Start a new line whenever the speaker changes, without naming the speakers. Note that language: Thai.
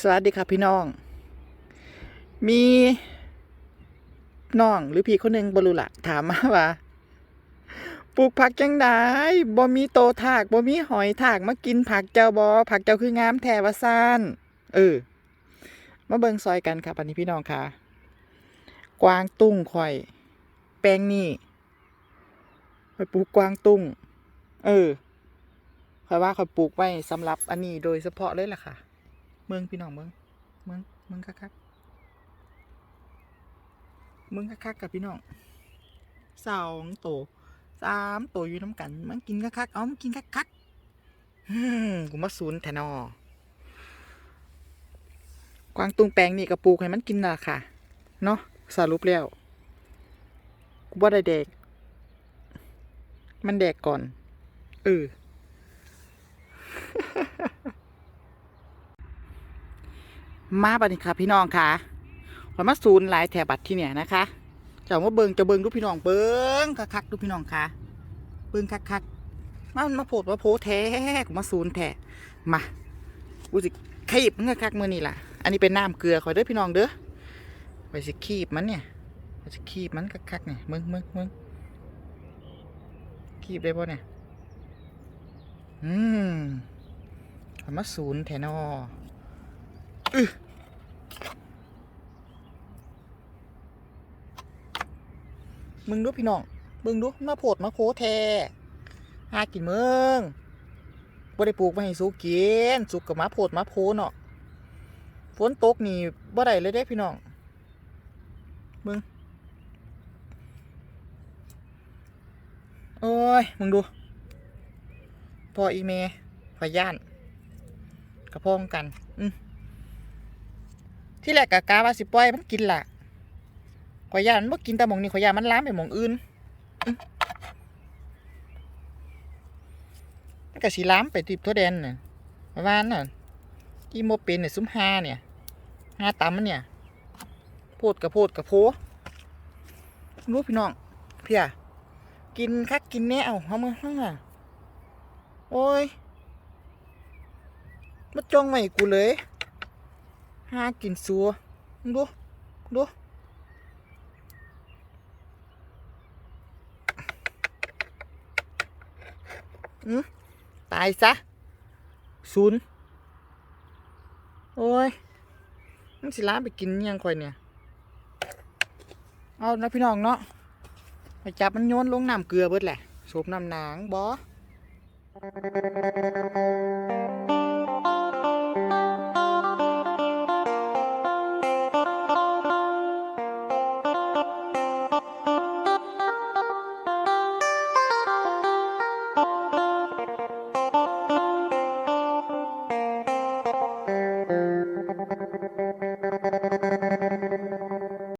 สวัสดีครับพี่น้อง มีน้องหรือพี่คนหนึ่งบรูละถามมาว่าปลูกผักจังไดบ่มีโตถากบ่มีหอยถากมากินผักเจ้าบอผักเจ้าคืองามแทวซ่านเออ มาเบิ่งซอยกันครับอันนี้พี่น้องค่ะ กวางตุ้งข่อย แปลงนี่ข่อยปลูกกวางตุ้ง เออข่อยว่าข่อยปลูกไว้สำหรับอันนี้โดยเฉพาะเลยล่ะค่ะ เมืองพี่น้องเมืองเมืองเมืองคักๆเมืองคักๆกับพี่น้องสองโตสามโตอยู่น้ำกัน มันกินคักๆเอามันกินคักๆฮึ่มกูมาศูนย์แทนอกวางตุงแปลงนี่กระปูให้มันกินน่ะค่ะ เนาะสรุปแล้วกูว่าได้เด็ก มันแดกก่อน เออ มาบัดนี้ค่ะพี่น้องค่ะขอยมาศูนย์หลายแถบบัตรที่เนี่ยนะคะเจ้ามาเบิงจะเบิงดูพี่น้องเบิงคักๆดูพี่น้องค่ะ เบิงคักๆมามาโพดมาโพแท้กูมาศูนย์แท้มากูสิขีบมันคักๆมื่อนี่ล่ะ อันนี้เป็นน้ำเกลือคอยเด้อพี่น้องเด้อคอยสิขีบมันเนี่ยคอยสิขีบมันคักๆเนี่ยมึงมึงมึงขีบได้ป่ะเนี่ยอืมขอยมาศูนย์แทนอ มึงดูพี่น้องมึงดูมาโพดมาโพแทหากินเมืองบ่ได้ปลูกมาให้สุกกินสุกกับมาโพดมาโพเนาะฝนตกนี่บ่ได้เลยเด้พี่น้องมึงโอ้ยมึงดูพออีเมพย่านกระพองกัน อืมที่แรกกะกาว่าสิปล่อยมันกินล่ะ ข่อยยานมันบ่กินแต่หมองนี้ข่อยยานมันล้ามไปหมองอื่นมันก็สิล้ามไปติบทั่วแดนน่ะประมาณน่ะที่โมเป็นเนี่ยซุ้มหาเนี่ยหาตำมันเนี่ยโพดกับโพดกับโพรู้พี่น้องเพี่ยกินคักกินแน่เอาเฮามาห้างอะโอ้ยมาจ้องไว้กูเลยหากินซัวดูดู ตายซะศูนย์โอ้ยมันสิล้าไปกินยังคอยเนี่ย เอานะพี่น้องเนาะไปจับมันโยนลงน้ำเกลือเบิดแหละสูบน้ำหนางบอ